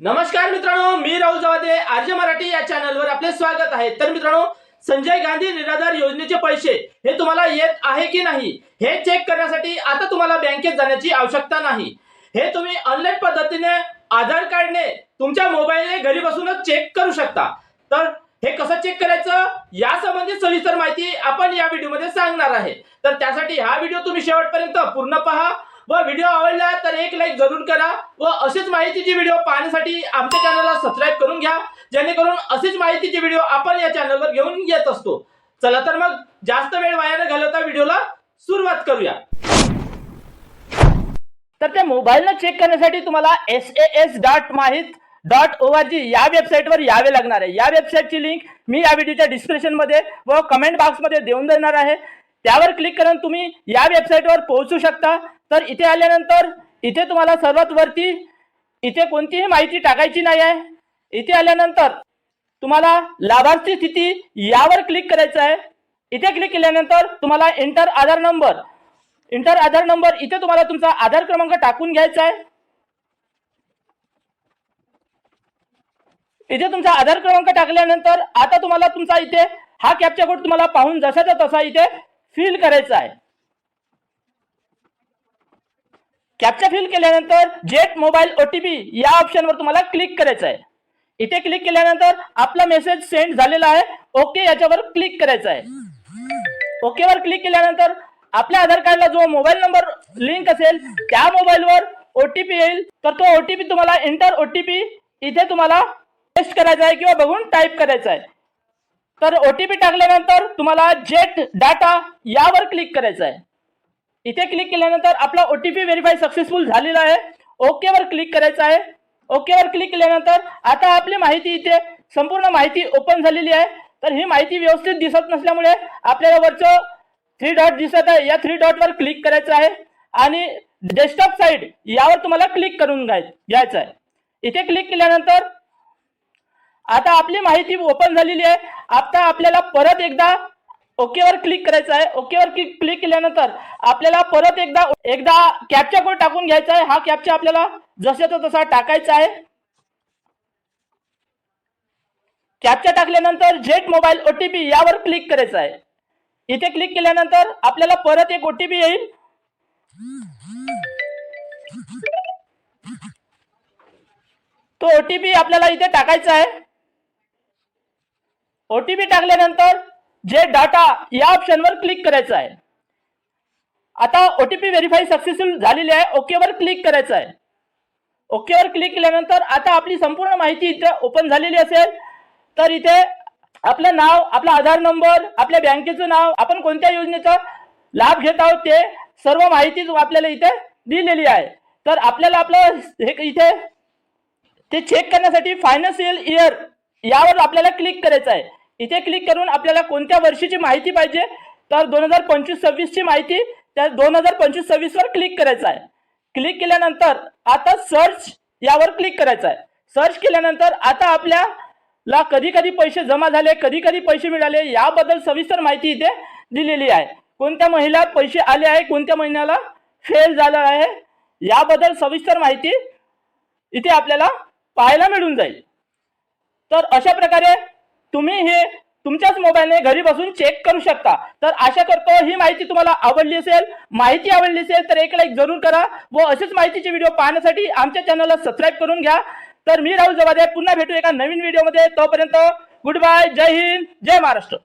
नमस्कार मित्रांनो मी राहुल जवादे आर्य मराठी या चॅनलवर आपले स्वागत आहे. तर मित्रांनो संजय गांधी निराधार योजनेचे पैसे हे तुम्हाला येत आहे की नाही हे चेक करण्यासाठी आता तुम्हाला बँकेत जाण्याची आवश्यकता नाही. हे तुम्ही ऑनलाईन पद्धतीने आधार कार्डने तुमच्या मोबाईलने घरी बसूनच चेक करू शकता. तर हे कसं चेक करायचं? या संबंधित सविस्तर माहिती आपण या व्हिडिओमध्ये सांगणार आहे. तर त्यासाठी हा व्हिडिओ तुम्ही शेवटपर्यंत पूर्ण पहा. व व्हिडिओ आवडला तर एक लाईक जरूर करा व अशीच माहितीची व्हिडिओ पाहण्यासाठी आमच्या चॅनलला सबस्क्राईब करून घ्या. जेणेकरून अशीच माहितीची व्हिडिओ आपण या चॅनलवर घेऊन येत असतो. चला तर मग जास्त वेळ वाया न घालवता व्हिडिओला सुरुवात करूया. तर त्या मोबाईलनं चेक करण्यासाठी तुम्हाला S A S dot MahaIT dot O R G या वेबसाईटवर यावे लागणार आहे. या वेबसाईटची लिंक मी या व्हिडिओच्या डिस्क्रिप्शनमध्ये व कमेंट बॉक्समध्ये देऊन देणार आहे. त्यावर क्लिक करून तुम्ही या वेबसाईटवर पोहोचू शकता. तर इथे आल्यानंतर इथे तुम्हाला सर्वात वरती इथे कोणतीही माहिती टाकायची नाही आहे. इथे आल्यानंतर तुम्हाला लाभार्थी स्थिती यावर क्लिक करायचं आहे. इथे क्लिक केल्यानंतर तुम्हाला enter Aadhaar number enter Aadhaar number इथे तुम्हाला तुमचा आधार क्रमांक टाकून घ्यायचा आहे. इथे तुमचा आधार क्रमांक टाकल्यानंतर आता तुम्हाला तुमचा इथे हा कॅप्चा कोड तुम्हाला पाहून जसाचा तसा इथे फिल करायचा आहे. कॅप्चा फिल केल्यानंतर जेट मोबाईल ओटीपी या ऑप्शनवर तुम्हाला क्लिक करायचं आहे इथे क्लिक केल्यानंतर आपला मेसेज सेंड झालेला आहे. ओके याच्यावर क्लिक करायचं आहे ओकेवर क्लिक केल्यानंतर आपल्या आधार कार्डला जो मोबाईल नंबर लिंक असेल त्या मोबाईलवर ओटीपी येईल. तर तो ओटीपी तुम्हाला इंटर ओटीपी इथे तुम्हाला टेस्ट करायचा आहे किंवा बघून टाईप करायचा आहे तर ओटीपी टाकल्यानंतर तुम्हाला जेट डाटा यावर क्लिक करायचं आहे इथे क्लिक केल्यानंतर आपला O T P verify successful झालेला आहे. ओकेवर क्लिक करायचं आहे. ओकेवर क्लिक केल्यानंतर आता आपली माहिती इथे संपूर्ण माहिती ओपन झालेली आहे. तर ही माहिती व्यवस्थित दिसत नसल्यामुळे आपल्याला वरचं थ्री डॉट दिसत आहे. या थ्री डॉटवर क्लिक करायचं आहे. आणि डेस्कटॉप साईड यावर तुम्हाला क्लिक करून घ्याय घ्यायचं आहे. इथे क्लिक केल्यानंतर आता आपली माहिती ओपन झालेली आहे. आता आपल्याला परत एकदा ओकेवर क्लिक करायचं आहे. ओकेवर क्लिक क्लिक केल्यानंतर आपल्याला परत एकदा एकदा कॅपचा कोड टाकून घ्यायचा आहे. हा कॅपचा आपल्याला जशाचा तसा टाकायचा आहे. कॅपचा टाकल्यानंतर जेट मोबाईल ओटीपी यावर क्लिक करायचं आहे. इथे क्लिक केल्यानंतर आपल्याला परत एक ओटीपी येईल. तो ओटीपी आपल्याला इथे टाकायचा आहे. ओटीपी टाकल्यानंतर जे डाटा या ऑप्शनवर क्लिक करायचं आहे. आता ओटीपी व्हेरीफाय सक्सेसफुल झालेली आहे ओकेवर क्लिक करायचं आहे. ओकेवर क्लिक केल्यानंतर आता आपली संपूर्ण माहिती इथे ओपन झालेली असेल तर इथे आपलं नाव आपला आधार नंबर आपल्या बँकेचं नाव आपण कोणत्या योजनेचा लाभ घेत आहोत ते सर्व माहिती आपल्याला इथे दिलेली आहे. तर आपल्याला आपलं हे इथे ते चेक करण्यासाठी फायनान्शियल इयर यावर आपल्याला क्लिक करायचं आहे. इथे क्लिक करून आपल्याला कोणत्या वर्षीची माहिती पाहिजे? तर दोन हजार पंचवीस सव्वीसची माहिती त्या दोन हजार पंचवीस सव्वीसवर क्लिक करायचं आहे. क्लिक केल्यानंतर आता सर्च यावर क्लिक करायचं आहे. सर्च केल्यानंतर आता आपल्याला कधी कधी पैसे जमा झाले कधी कधी पैसे मिळाले याबद्दल सविस्तर माहिती इथे दिलेली आहे. कोणत्या महिला पैसे आले आहे कोणत्या महिन्याला फेल झालं आहे याबद्दल सविस्तर माहिती इथे आपल्याला पाहायला मिळून जाईल. तर अशा प्रकारे तुम्ही हे तुमच्याच मोबाईलने घरी बसून चेक करू शकता. तर आशा करतो ही माहिती तुम्हाला आवडली असेल. माहिती आवडली असेल तर एक लाईक जरूर करा व असेच माहितीचे व्हिडिओ पाहण्यासाठी आमच्या चॅनलला सबस्क्राईब करून घ्या. तर मी राहुल जवादे पुन्हा भेटू एका नवीन व्हिडिओमध्ये तोपर्यंत गुड बाय जय हिंद जय महाराष्ट्र.